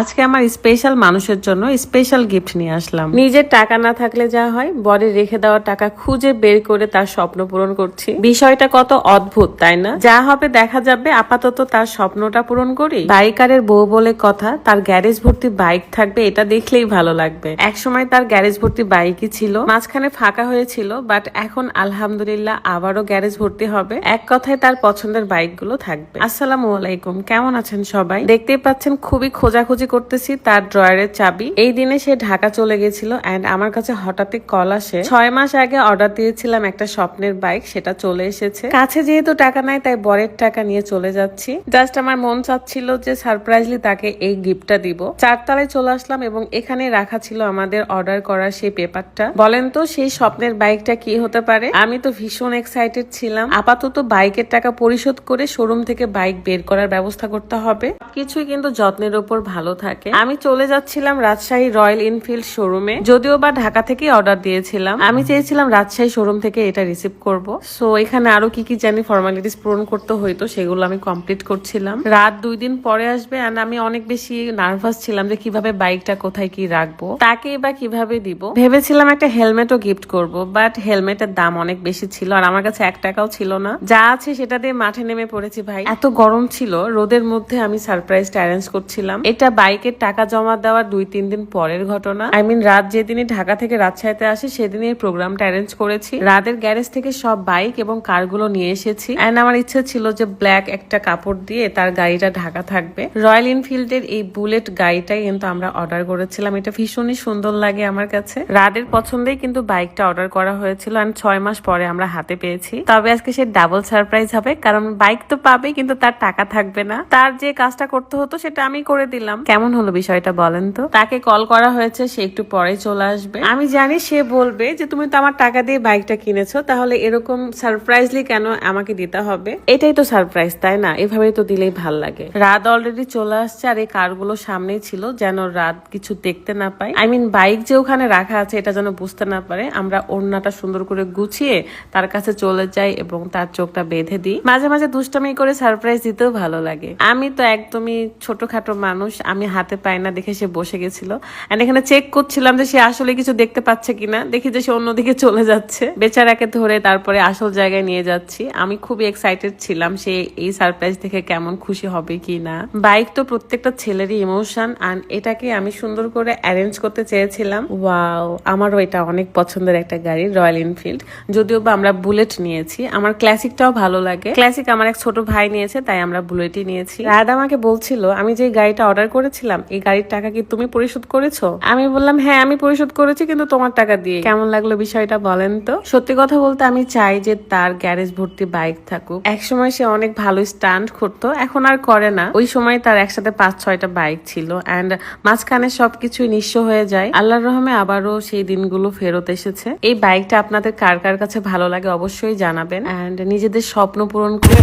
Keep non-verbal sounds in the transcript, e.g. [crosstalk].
আজকে আমার স্পেশাল মানুষের জন্য স্পেশাল গিফট নিয়ে আসলাম। নিজের টাকা না থাকলে যা হয়, বরে রেখে দেওয়া টাকা খুঁজে বের করে তার স্বপ্ন পূরণ করছি। বিষয়টা কত অদ্ভুত, তাই না? যা হবে দেখা যাবে, আপাতত তার স্বপ্নটা পূরণ করি। বাইকারের বউ বলে কথা, তার গ্যারেজ ভর্তি বাইক থাকবে, এটা দেখলেই ভালো লাগবে। একসময় তার গ্যারেজ ভর্তি বাইকই ছিল, মাঝখানে ফাঁকা হয়েছিল বাট এখন আলহামদুলিল্লাহ আবারও গ্যারেজ ভর্তি হবে। এক কথায় তার পছন্দের বাইকগুলো থাকবে। আসসালামু আলাইকুম, কেমন আছেন সবাই? দেখতেই পাচ্ছেন খুবই খোঁজাখুঁজি করতেছি তার ড্রয়ারের চাবি। এই দিনে সে ঢাকা চলে গেছিল এন্ড আমার কাছে হঠাৎই কল আসে। ছয় মাস আগে অর্ডার দিয়েছিলাম একটা স্বপ্নের বাইক সেটা চলে এসেছে। কাছে যেহেতু টাকা নাই, তাই বরের টাকা নিয়ে চলে যাচ্ছি। জাস্ট আমার মন চাচ্ছিল যে সারপ্রাইজলি তাকে এই গিফটটা দিব। চারতলায় চলে আসলাম এবং এখানে রাখা ছিল আমাদের অর্ডার করার সেই পেপারটা বলেন তো, সেই স্বপ্নের বাইকটা কি হতে পারে? আমি তো ভীষণ এক্সাইটেড ছিলাম। আপাতত বাইকের টাকা পরিশোধ করে শোরুম থেকে বাইক বের করার ব্যবস্থা করতে হবে। কিছুই কিন্তু যত্নের উপর ভালো থাকে। আমি চলে যাচ্ছিলাম রাজশাহী রয়্যাল এনফিল্ড শোরুমে। যদিও বা ঢাকা থেকে অর্ডার দিয়েছিলাম। আমি চেয়েছিলাম রাজশাহী শোরুম থেকে এটা রিসিভ করব। সো এখানে আরও কি কি জানি ফর্মালিটিস পূরণ করতে হইতো সেগুলো আমি কমপ্লিট করছিলাম। রাত দুই দিন পরে আসবে এন্ড আমি অনেক বেশি নার্ভাস ছিলাম যে কীভাবে বাইকটা কোথায় কি রাখব, তাকে বা কীভাবে দিব। ভেবেছিলাম একটা হেলমেটও গিফট করব বাট হেলমেটের দাম অনেক বেশি ছিল আর আমার কাছে এক টাকাও ছিল না। যা আছে সেটা দিয়ে মাঠে নেমে পড়েছি ভাই। এত গরম ছিল, রোদের মধ্যে আমি সারপ্রাইজটা অ্যারেঞ্জ করছিলাম। এটা বাইকের টাকা জমা দেওয়ার দুই, তিন দিন পরের ঘটনা। আই মিন রাত যেদিনই ঢাকা থেকে রাজশাহীতে আসি, সেদিনই এই প্রোগ্রামটা অ্যারেঞ্জ করেছি। রাতের গ্যারেজ থেকে সব বাইক এবং কারগুলো নিয়ে এসেছি। অ্যান্ড আমার ইচ্ছে ছিল যে ব্ল্যাক একটা কাপড় দিয়ে তার গাড়িটা ঢাকা থাকবে। রয়্যাল এনফিল্ডের এই বুলেট গাড়িটাই কিন্তু আমরা অর্ডার করেছিলাম। এটা ভীষণই সুন্দর লাগে আমার কাছে। রাদের পছন্দেই কিন্তু বাইকটা অর্ডার করা হয়েছিল আর ছয় মাস পরে আমরা হাতে পেয়েছি। তবে আজকে সে ডাবল সারপ্রাইজ হবে, কারণ বাইক তো পাবে, কিন্তু তার টাকা থাকবে না। তার যে কাজটা করতে হতো, সেটা আমি করে দিলাম। কেমন হলো বিষয়টা বলেন তো? তাকে কল করা হয়েছে সে একটু পরে চলে আসবে। আমি জানি সে বলবে যে তুমি তো আমার টাকা দিয়ে বাইকটা কিনেছো তাহলে এরকম সারপ্রাইজলি কেন আমাকে দিতে হবে? এটাই তো সারপ্রাইজ তাই না? এভাবেই তো দিলেই ভালো লাগে। রাত অলরেডি চলে আসছে আর এই কারগুলো সামনেই ছিল যেন রাত কিছু দেখতে না পায় আই মিন বাইক যে ওখানে রাখা আছে এটা যেন বুঝতে না পারে। আমরা ওড়নাটা সুন্দর করে গুছিয়ে তার কাছে চলে যাই এবং তার চোখটা বেঁধে দিই। মাঝে মাঝে দুষ্টামি করে সারপ্রাইজ দিতেও ভালো লাগে। আমি তো একদমই ছোটখাটো মানুষ আমি হাতে পাই না দেখে সে বসে গেছিল। এন্ড এখানে চেক করছিলাম যে সে আসলে কিছু দেখতে পাচ্ছে কিনা। দেখি যে সে অন্যদিকে [laughs] চলে যাচ্ছে। বেচারাকে ধরে তারপরে আসল জায়গায় নিয়ে যাচ্ছি। আমি খুবই এক্সাইটেড ছিলাম সে এই সারপ্রাইজ দেখে কেমন খুশি হবে কি না বাইক তো প্রত্যেকটা ছেলেরই ইমোশন আর এটাকে আমি সুন্দর করে অ্যারেঞ্জ করতে চেয়েছিলাম। ওয়াও আমারও এটা অনেক পছন্দের একটা গাড়ি রয়্যাল এনফিল্ড যদিও বা আমরা বুলেট নিয়েছি। আমার ক্লাসিকটাও ভালো লাগে। ক্লাসিক আমার এক ছোট ভাই নিয়েছে, তাই আমরা বুলেটই নিয়েছি। রাত আমাকে বলছিল, আমি যে গাড়িটা অর্ডার করেছিলাম, এই গাড়ির টাকা কি তুমি পরিশোধ করেছ? আমি বললাম হ্যাঁ আমি পরিশোধ করেছি, কিন্তু তোমার টাকা দিয়ে। কেমন লাগল বিষয়টা বলেন তো? সত্যি কথা বলতে আমি চাই যে তার গ্যারেজ ভর্তি বাইক থাকুক। একসময় সে অনেক ভালো স্টান্ট করতো, এখন আর করে না। ওই সময় তার একসাথে পাঁচ, ছয়টা বাইক ছিল অ্যান্ড মাঝখানে সবকিছুই নিঃস্ব হয়ে যায়। আল্লাহর রহমে আবারও সেই দিনগুলো ফেরত এসেছে। এই বাইকটা আপনাদের কার কার কাছে ভালো লাগে অবশ্যই জানাবেন অ্যান্ড নিজেদের স্বপ্ন পূরণ করে